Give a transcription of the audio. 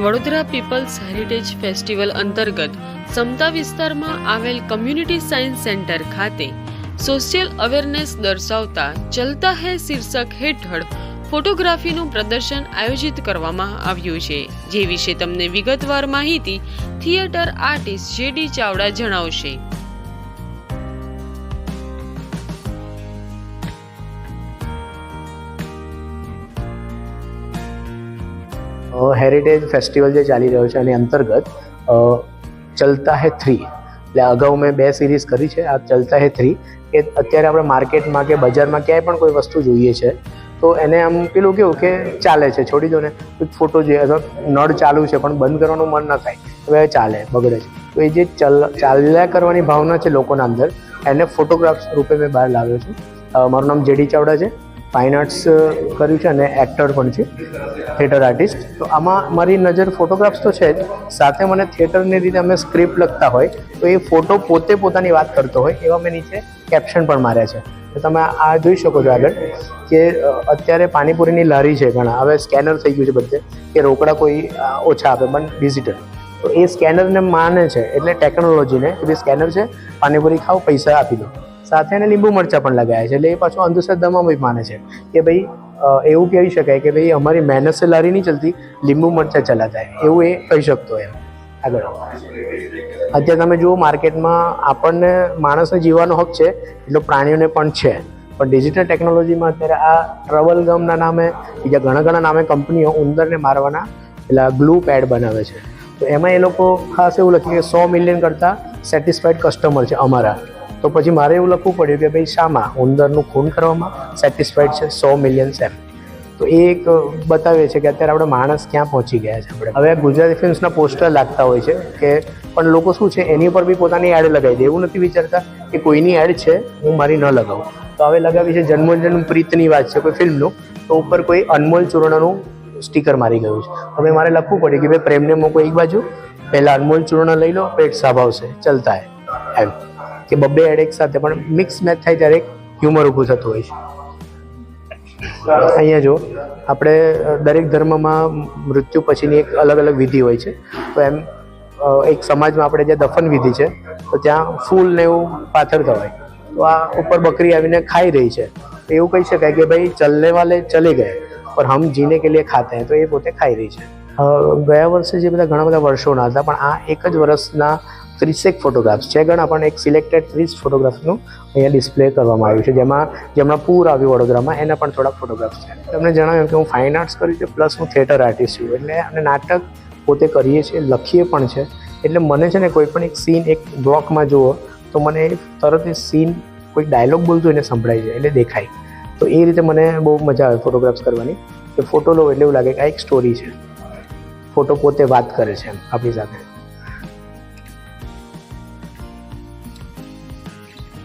Vadodara people's heritage festival અંતર્ગત સમતા વિસ્તારમાં આવેલ કમ્યુનિટી સાયન્સ સેન્ટર ખાતે સોશિયલ અવેરનેસ દર્શાવતા ચલતા હૈ શીર્ષક હેઠળ ફોટોગ્રાફીનું પ્રદર્શન આયોજિત કરવામાં આવ્યું છે, જે વિશે તમને વિગતવાર માહિતી થિયેટર આર્ટિસ્ટ જેડી ચાવડા જણાવશે. હેરિટેજ ફેસ્ટિવલ જે ચાલી રહ્યો છે એની અંતર્ગત ચલતા હે થ્રી એટલે અગાઉ મેં બે સિરીઝ કરી છે, આ ચલતા હે થ્રી કે અત્યારે આપણે માર્કેટમાં કે બજારમાં ક્યાંય પણ કોઈ વસ્તુ જોઈએ છે, તો એને આમ પેલું કેવું કે ચાલે છે, છોડી દો ને ફોટો જોઈએ. અથવા નળ ચાલુ છે, પણ બંધ કરવાનું મન ન થાય હવે ચાલે, બગડે છે. તો એ જે ચલ, ચાલ્યા કરવાની ભાવના છે લોકોના અંદર, એને ફોટોગ્રાફ્સ રૂપે મેં બહાર લાવ્યો છું. મારું નામ જેડી ચાવડા છે. ફાઇન આર્ટ્સ કર્યું છે અને એક્ટર પણ છે થિયેટર આર્ટિસ્ટ તો આમાં મારી નજર ફોટોગ્રાફ્સ તો છે જ. સાથે મને થિયેટરની રીતે અમે સ્ક્રિપ્ટ લખતા હોય, તો એ ફોટો પોતે પોતાની વાત કરતો હોય, એવા મેં નીચે કેપ્શન પણ માર્યા છે. તો તમે આ જોઈ શકો છો આગળ કે અત્યારે પાણીપુરીની લારી છે ઘણા. હવે સ્કેનર થઈ ગયું છે બધે, કે રોકડા કોઈ ઓછા આપે, પણ ડિજિટલ તો એ સ્કેનરને માને છે, એટલે ટેકનોલોજીને કે સ્કેનર છે, પાણીપુરી ખાઓ, પૈસા આપી દો. સાથે એને લીંબુ મરચાં પણ લગાવ્યા છે. એટલે એ પાછું અંધશ્રદ્ધામાં બી માને છે કે ભાઈ એવું કહી શકાય કે ભાઈ, અમારી મહેનત સે લારી નહીં ચલતી, લીંબુ મરચાં ચલાતા એવું એ કહી શકતો એમ. આગળ. અત્યારે તમે જુઓ માર્કેટમાં આપણને માણસને જીવવાનો હક છે, એટલો પ્રાણીઓને પણ છે. પણ ડિજિટલ ટેકનોલોજીમાં અત્યારે આ ટ્રવલ ગમના નામે, બીજા ઘણા ઘણા નામે કંપનીઓ ઉંદરને મારવાના પેલા ગ્લુ પેડ બનાવે છે. તો એમાં એ લોકો ખાસ એવું લખ્યું કે સો મિલિયન કરતાં સેટિસ્ફાઈડ કસ્ટમર છે અમારા. તો પછી મારે એવું લખવું પડ્યું કે ભાઈ શામાં ઉંદરનું ખૂન કરવામાં સેટિસ્ફાઈડ છે, સો મિલિયન સેમ તો એ એક બતાવે છે કે અત્યારે આપણે માણસ ક્યાં પહોંચી ગયા છે આપણે. હવે ગુજરાતી ફિલ્મ્સના પોસ્ટર લાગતા હોય છે કે પણ લોકો શું છે, એની ઉપર બી પોતાની એડ લગાવી દે. એવું નથી વિચારતા કે કોઈની એડ છે, હું મારી ન લગાવું. તો હવે લગાવી છે જન્મોજન્મ જન્મ પ્રીતની વાત છે કોઈ ફિલ્મનું તો ઉપર કોઈ અનમોલ ચૂર્ણનું સ્ટીકર મારી ગયું છે. હવે મારે લખવું પડ્યું કે ભાઈ પ્રેમને મૂકો એક બાજુ, પહેલાં અનમોલ ચૂર્ણ લઈ લો, પેટ સાભાવશે ચલતા હે એમ. કે બબ્બે હેડ એક સાથે, પણ મિક્સ મેચ થાય ત્યારે હ્યુમર ઊભું થતું હોય છે. અહીંયા જો, આપણે દરેક ધર્મમાં મૃત્યુ પછીની એક અલગ અલગ વિધિ હોય છે. તો એમ એક સમાજમાં આપણે જે દફન વિધિ છે, તો ત્યાં ફૂલ ને એવું પાથરતા હોય તો આ ઉપર બકરી આવીને ખાઈ રહી છે. એવું કહી શકાય કે ભાઈ ચલને વાલે ચલે ગયે પર હમ જીને કે લીએ ખાતે હૈ, તો એ પોતે ખાઈ રહી છે. ગયા વર્ષે જે બધા ઘણા બધા વર્ષોના હતા, પણ આ એક જ વર્ષના ત્રીસેક ફોટોગ્રાફ્સ છે ગણા પણ એક સિલેક્ટેડ ત્રીસ ફોટોગ્રાફ્સનું અહીંયા ડિસ્પ્લે કરવામાં આવ્યું છે. જેમાં જેમણે પૂર આવ્યું વડોદરામાં, એના પણ થોડાક ફોટોગ્રાફ્સ છે. તમને જણાવ્યું કે હું ફાઇન આર્ટ્સ કર્યું છે પ્લસ હું થિયેટર આર્ટિસ્ટ છું. એટલે અને નાટક પોતે કરીએ છીએ, લખીએ પણ છે. એટલે મને છે ને કોઈ પણ એક સીન એક બ્લોકમાં જુઓ, તો મને તરત એ સીન કોઈ ડાયલોગ બોલતો એને સંભળાય છે એટલે દેખાય. તો એ રીતે મને બહુ મજા આવે ફોટોગ્રાફ્સ કરવાની. કે ફોટો લો એટલે એવું લાગે કે આ એક સ્ટોરી છે. ફોટો પોતે વાત કરે છે એમ આપણી સાથે.